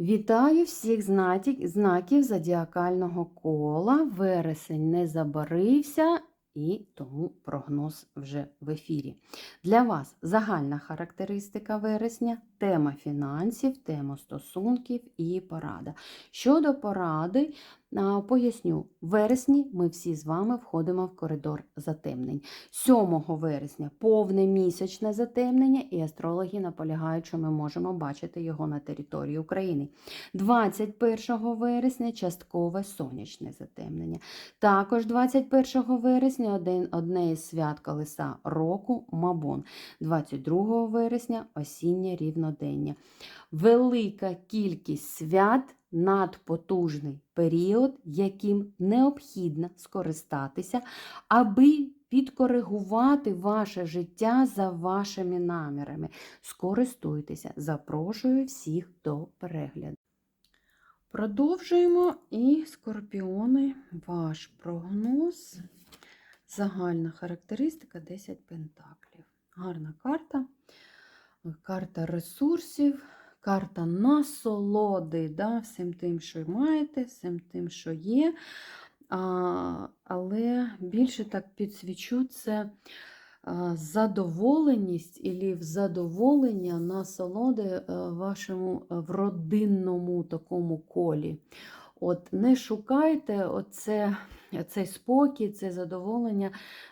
Вітаю всіх знатік- знаків зодіакального кола. Вересень не забарився, і тому прогноз вже в ефірі. Для вас загальна характеристика вересня, тема фінансів, тема стосунків і порада. Щодо поради, поясню, в вересні ми всі з вами входимо в коридор затемнень. 7 вересня повне місячне затемнення, і астрологи наполягають, що ми можемо бачити його на території України. 21 вересня часткове сонячне затемнення. Також 21 вересня один, одне із свят колеса року Мабон. 22 вересня осіннє рівнодення. Велика кількість свят надпотужний період, яким необхідно скористатися, аби підкоригувати ваше життя за вашими намірами. Скористуйтеся, запрошую всіх до перегляду. Продовжуємо і скорпіони, ваш прогноз. Загальна характеристика 10 пентаклів. Гарна карта, карта ресурсів, карта насолоди да, всім тим, що маєте, всім тим, що є. А, але більше так підсвічу це задоволеність і задоволення насолоди е, вашому е, в родинному такому колі. От Не шукайте оце, цей спокій, це задоволення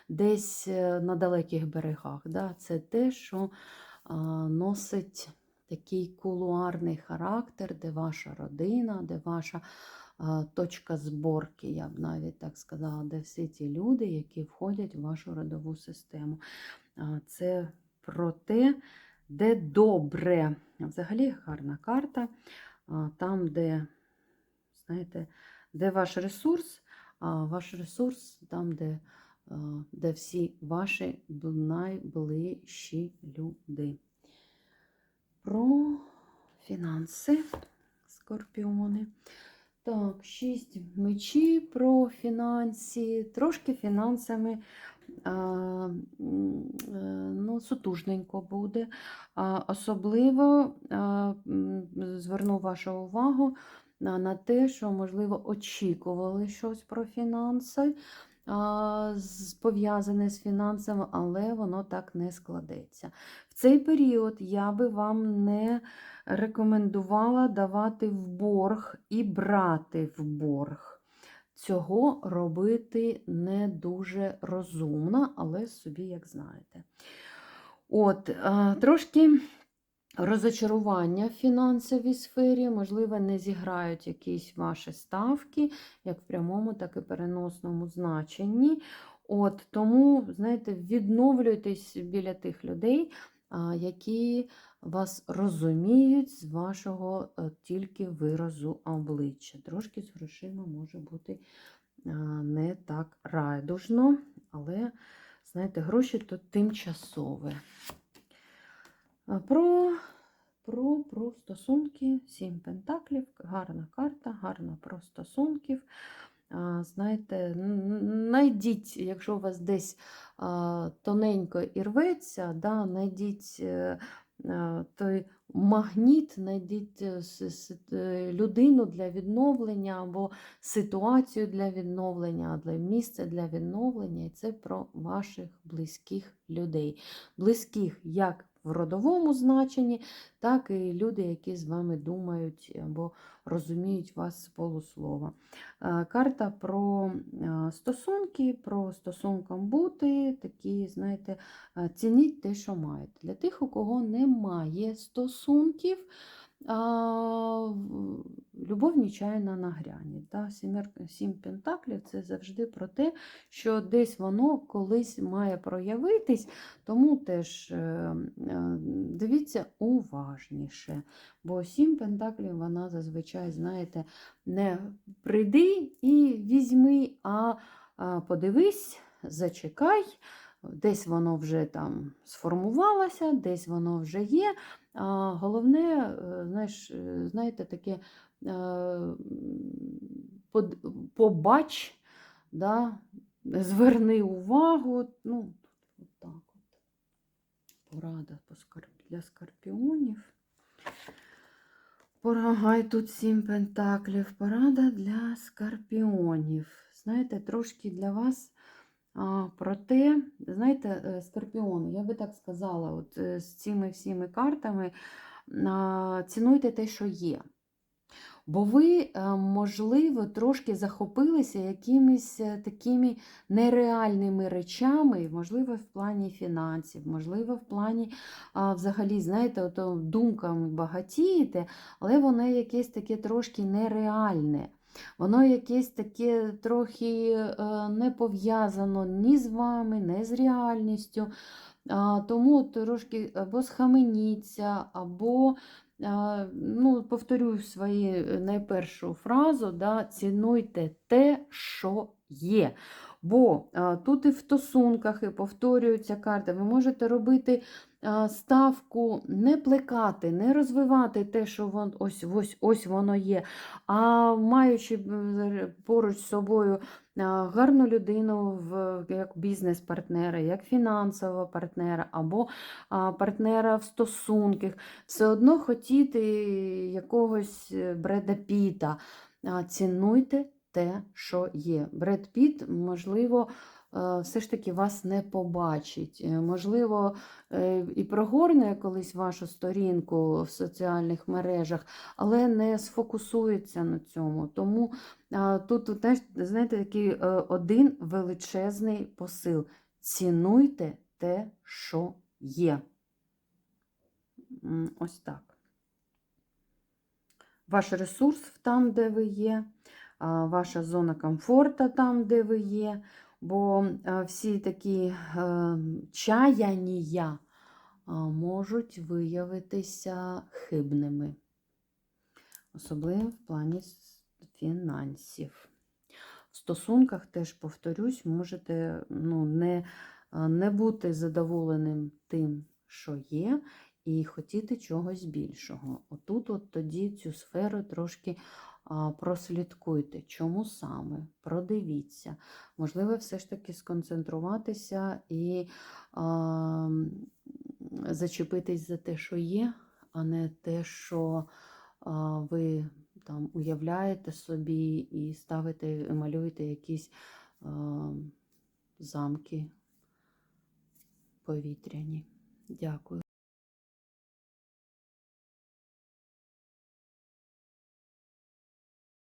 десь е, на далеких берегах. Да? Це те, що а, носить такий кулуарний характер, де ваша родина, де ваша точка зборки, я б навіть так сказала, де всі ті люди, які входять в вашу родову систему. Це про те, де добре. Взагалі гарна карта, там, де, знаєте, де ваш ресурс, а ваш ресурс там, де, де всі ваші найближчі люди. Про фінанси, скорпіони. Так, шість мечів про фінанси, трошки фінансами а, е, ну, сутужненько буде. А, особливо а, зверну вашу увагу на, на те, що, можливо, очікували щось про фінанси, пов'язане з фінансами, але воно так не складеться. В цей період я би вам не рекомендувала давати в борг і брати в борг. Цього робити не дуже розумно, але собі як знаєте. От, трошки розочарування в фінансовій сфері, можливо, не зіграють якісь ваші ставки, як в прямому, так і переносному значенні. От, тому, знаєте, відновлюйтесь біля тих людей, які вас розуміють з вашого е, тільки виразу обличчя. Трошки з грошима може бути не так райдужно, але, знаєте, гроші то тимчасове. Про, про, про стосунки, сім пентаклів, гарна карта, гарна про стосунків. Знаєте, н- н- найдіть, якщо у вас десь тоненько і рветься, да, найдіть е, е, той магніт, знайдіть е, людину для відновлення або ситуацію для відновлення, для місце для відновлення. І це про ваших близьких людей. Близьких як в родовому значенні, так і люди, які з вами думають або розуміють вас з полуслова. Е, Карта про е, стосунки, про стосунком бути, такі, знаєте, е, цініть те, що маєте. Для тих, у кого немає стосунків, любов нічайна на грані. Да? Сім пентаклів це завжди про те, що десь воно колись має проявитись, тому теж е, е, дивіться уважніше. Бо сім пентаклів вона зазвичай, знаєте, не прийди і візьми, а подивись, зачекай. Десь воно вже там сформувалося, десь воно вже є. А головне, е, знаєш, е, знаєте, таке е, побач, да, зверни увагу. Ну, от так от. Порада для скорпіонів. Порагай тут сім пентаклів. Порада для скорпіонів. Знаєте, трошки для вас проте, знаєте, е, скорпіони, я би так сказала, от е, з цими всіми картами цінуйте те, що є. Бо ви, е, можливо, трошки захопилися якимись такими нереальними речами, можливо, в плані фінансів, можливо, в плані взагалі, знаєте, ото думками багатієте, але воно якесь таке трошки нереальне. Воно якесь таке трохи е, не пов'язано ні з вами, ні з реальністю. Тому трошки або схаменіться, або ну, повторюю свою найпершу фразу, да, цінуйте те, що є. Бо а, тут і в стосунках, і повторюються карти, ви можете робити а, ставку, не плекати, не розвивати те, що вон, ось, ось, ось воно є, а маючи поруч з собою а, гарну людину в, як бізнес-партнера, як фінансового партнера, або а, партнера в стосунках, все одно хотіти якогось е, Бреда Піта. Цінуйте те, що є. Бред Піт, можливо, е, все ж таки вас не побачить. Е, Можливо, е, і прогорне колись вашу сторінку в соціальних мережах, але не сфокусується на цьому. Тому тут, знаєте, такий один величезний посил. Цінуйте те, що є. Ось так. Ваш ресурс там, де ви є, ваша зона комфорту там, де ви є. Бо всі такі е, чаяння можуть виявитися хибними, особливо в плані фінансів. В стосунках теж повторюсь, можете ну, не, не бути задоволеним тим, що є, і хотіти чогось більшого. Отут, от тоді цю сферу трошки прослідкуйте. Чому саме? Продивіться. Можливо, все ж таки сконцентруватися і а, зачепитись за те, що є, а не те, що а, ви там уявляєте собі і ставите, малюєте якісь а, замки повітряні. Дякую.